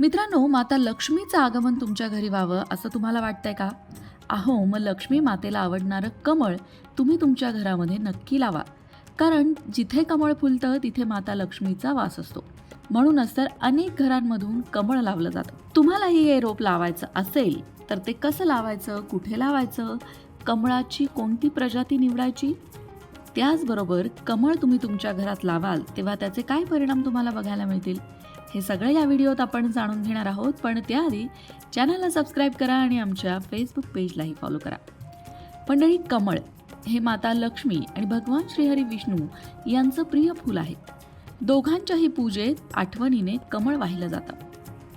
मित्रांनो माता लक्ष्मीचं आगमन तुमच्या घरी व्हावं असं तुम्हाला वाटतंय का? अहो मग लक्ष्मी मातेला आवडणारं कमळ तुम्ही तुमच्या घरामध्ये नक्की लावा. कारण जिथे कमळ फुलतं तिथे माता लक्ष्मीचा वास असतो. म्हणूनच तर अनेक घरांमधून कमळ लावलं जातं. तुम्हालाही हे रोप लावायचं असेल तर ते कसं लावायचं? कुठे लावायचं? कमळाची कोणती प्रजाती निवडायची? त्याचबरोबर कमळ तुम्ही तुमच्या घरात लावाल तेव्हा त्याचे काय परिणाम तुम्हाला बघायला मिळतील? हे सगळं या व्हिडिओत आपण जाणून घेणार आहोत पण त्याआधी चॅनलला सबस्क्राईब करा आणि आमच्या फेसबुक पेजलाही फॉलो करा. मंडळी कमळ हे माता लक्ष्मी आणि भगवान श्रीहरी विष्णू यांचं प्रिय फूल आहे. दोघांच्याही पूजेत आठवणीने कमळ वाहिलं जातं.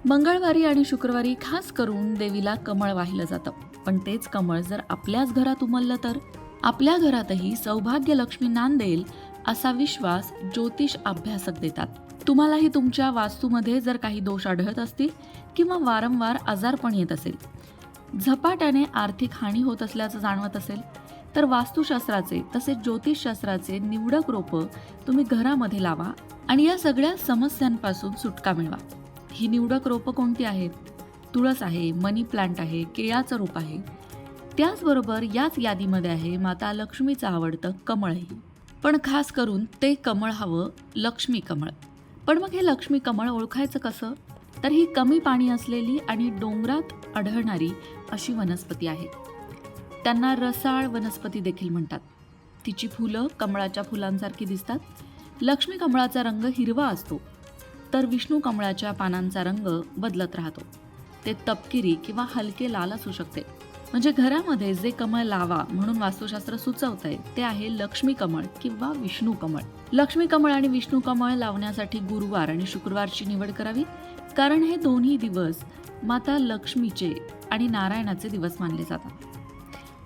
मंगळवारी आणि शुक्रवारी खास करून देवीला कमळ वाहिलं जातं. पण तेच कमळ जर आपल्याच घरात उमललं तर? आपल्या घरातही सौभाग्य लक्ष्मी नांदेल असा विश्वास ज्योतिष अभ्यासक देतात. तुम्हालाही तुमच्या वास्तूमध्ये जर काही दोष आढळत असतील किंवा वारंवार आजारपण येत असेल. झपाट्याने आर्थिक हानी होत असल्याचं जाणवत असेल तर वास्तुशास्त्राचे तसेच ज्योतिषशास्त्राचे निवडक रोपं तुम्ही घरामध्ये लावा आणि या सगळ्या समस्यांपासून सुटका मिळवा. ही निवडक रोपं कोणती आहेत? तुळस आहे मनी प्लांट आहे केळाचं रोप आहे. त्याचबरोबर याच यादीमध्ये आहे माता लक्ष्मीचं आवडतं कमळही पण खास करून ते कमळ हवं लक्ष्मी कमळ. पण मग हे लक्ष्मी कमळ ओळखायचं कसं? तर ही कमी पाणी असलेली आणि डोंगरात आढळणारी अशी वनस्पती आहे. त्यांना रसाळ वनस्पती देखील म्हणतात. तिची फुलं कमळाच्या फुलांसारखी दिसतात. लक्ष्मी कमळाचा रंग हिरवा असतो. तर विष्णू कमळाच्या पानांचा रंग बदलत राहतो. ते तपकिरी किंवा हलके लाल असू शकते. म्हणजे घरामध्ये जे कमळ लावा म्हणून वास्तुशास्त्र सुचवत आहे ते आहे लक्ष्मी कमळ किंवा विष्णू कमळ. लक्ष्मी कमळ आणि विष्णू कमळ लावण्यासाठी गुरुवार आणि शुक्रवारची निवड करावी कारण हे दोन्ही दिवस माता लक्ष्मीचे आणि नारायणाचे दिवस मानले जातात.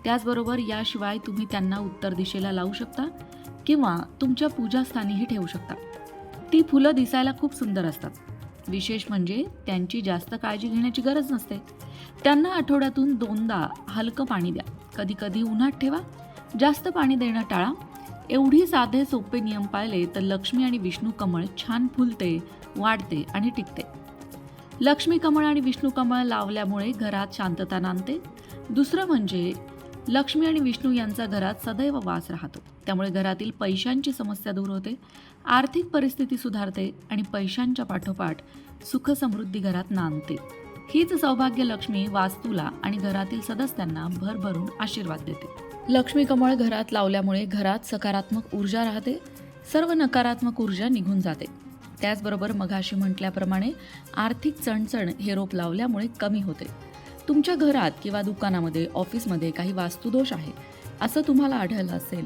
त्याचबरोबर याशिवाय तुम्ही त्यांना उत्तर दिशेला लावू शकता किंवा तुमच्या पूजास्थानीही ठेवू शकता. ती फुलं दिसायला खूप सुंदर असतात. विशेष म्हणजे त्यांची जास्त काळजी घेण्याची गरज नसते. त्यांना आठवड्यातून दोनदा हलकं पाणी द्या. कधी कधी उन्हात ठेवा. जास्त पाणी देणं टाळा. एवढी साधे सोपे नियम पाळले तर लक्ष्मी आणि विष्णू कमळ छान फुलते वाढते आणि टिकते. लक्ष्मी कमळ आणि विष्णू कमळ लावल्यामुळे घरात शांतता नांदते. दुसरं म्हणजे लक्ष्मी आणि विष्णू यांचा घरात सदैव वास राहतो. त्यामुळे घरातील पैशांची समस्या दूर होते आर्थिक परिस्थिती सुधारते आणि पैशांच्या पाठोपाठ सुख समृद्धी घरात नांदते. हीच सौभाग्य लक्ष्मी वास्तूला आणि घरातील सदस्यांना भरभरून आशीर्वाद देते. लक्ष्मी कमळ घरात लावल्यामुळे घरात सकारात्मक ऊर्जा राहते सर्व नकारात्मक ऊर्जा निघून जाते. त्याचबरोबर मघाशी म्हटल्याप्रमाणे आर्थिक चणचण हे रोप लावल्यामुळे कमी होते. तुमच्या घरात किंवा दुकानामध्ये ऑफिसमध्ये काही वास्तुदोष आहे असं तुम्हाला आढळलं असेल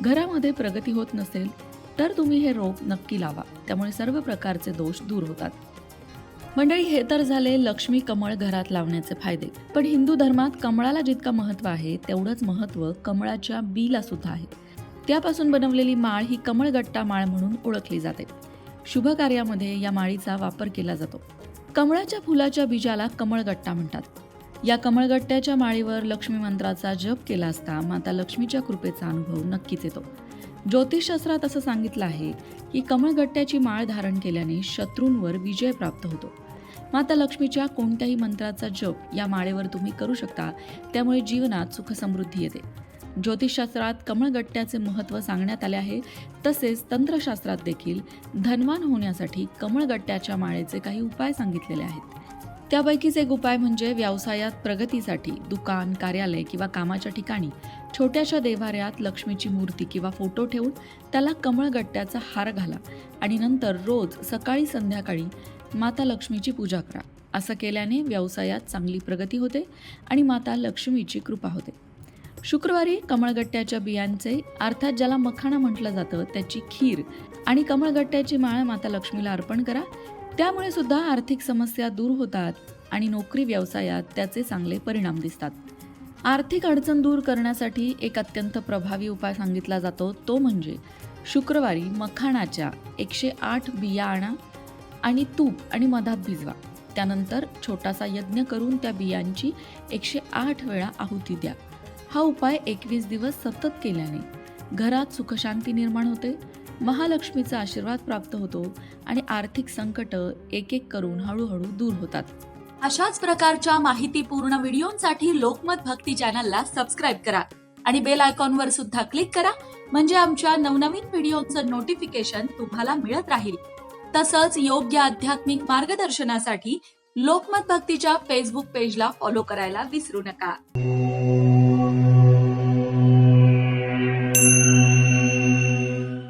घरामध्ये प्रगती होत नसेल तर तुम्ही हे रोप नक्की लावा. त्यामुळे सर्व प्रकारचे दोष दूर होतात. मंडळी हे तर झाले लक्ष्मी कमळ घरात लावण्याचे फायदे. पण हिंदू धर्मात कमळाला जितकं महत्त्व आहे तेवढंच महत्त्व कमळाच्या बीला सुद्धा आहे. त्यापासून बनवलेली माळ ही कमळगट्टा माळ म्हणून ओळखली जाते. शुभ कार्यामध्ये या माळीचा वापर केला जातो. कमळाच्या फुलाच्या बीजाला कमळगट्टा म्हणतात. या कमळगट्ट्याच्या माळीवर लक्ष्मी मंत्राचा जप केला असता माता लक्ष्मीच्या कृपेचा अनुभव नक्कीच येतो. ज्योतिषशास्त्रात असं सांगितलं आहे की कमळगट्ट्याची माळ धारण केल्याने शत्रूंवर विजय प्राप्त होतो. माता लक्ष्मीच्या कोणत्याही मंत्राचा जप या माळेवर तुम्ही करू शकता त्यामुळे जीवनात सुख समृद्धी येते. ज्योतिषशास्त्रात कमळगट्ट्याचे महत्त्व सांगण्यात आले आहे तसेच तंत्रशास्त्रात देखील धनवान होण्यासाठी कमळगट्ट्याच्या माळेचे काही उपाय सांगितलेले आहेत. त्यापैकीच एक उपाय म्हणजे व्यवसायात प्रगतीसाठी दुकान कार्यालय किंवा कामाच्या ठिकाणी छोट्याशा देवाऱ्यात लक्ष्मीची मूर्ती किंवा फोटो ठेवून त्याला कमळगट्ट्याचा हार घाला आणि नंतर रोज सकाळी संध्याकाळी माता लक्ष्मीची पूजा करा. असं केल्याने व्यवसायात चांगली प्रगती होते आणि माता लक्ष्मीची कृपा होते. शुक्रवारी कमळगट्ट्याच्या बियांचे अर्थात ज्याला मखाणा म्हटलं जातं त्याची खीर आणि कमळगट्ट्याची माळ माता लक्ष्मीला अर्पण करा. त्यामुळे सुद्धा आर्थिक समस्या दूर होतात आणि नोकरी व्यवसायात त्याचे चांगले परिणाम दिसतात. आर्थिक अडचण दूर करण्यासाठी एक अत्यंत प्रभावी उपाय सांगितला जातो तो म्हणजे शुक्रवारी मखाणाच्या एकशे आठ बिया आणा आणि तूप आणि मधात भिजवा. त्यानंतर छोटासा यज्ञ करून त्या बियांची एकशे आठ वेळा आहुती द्या. हा उपाय एकवीस दिवस सतत केल्याने घरात सुखशांती निर्माण होते. महालक्ष्मीचा आशीर्वाद प्राप्त होतो आणि आर्थिक संकट एक एक करून हळूहळू दूर होतात. अशाच प्रकारच्या माहितीपूर्ण व्हिडिओंसाठी लोकमत भक्ती चॅनलला सबस्क्राईब करा आणि बेल आयकॉनवर सुद्धा क्लिक करा म्हणजे आमच्या नवनवीन व्हिडिओचं नोटिफिकेशन तुम्हाला मिळत राहील. तसंच योग्य आध्यात्मिक मार्गदर्शनासाठी लोकमत भक्तीच्या फेसबुक पेजला फॉलो करायला विसरू नका.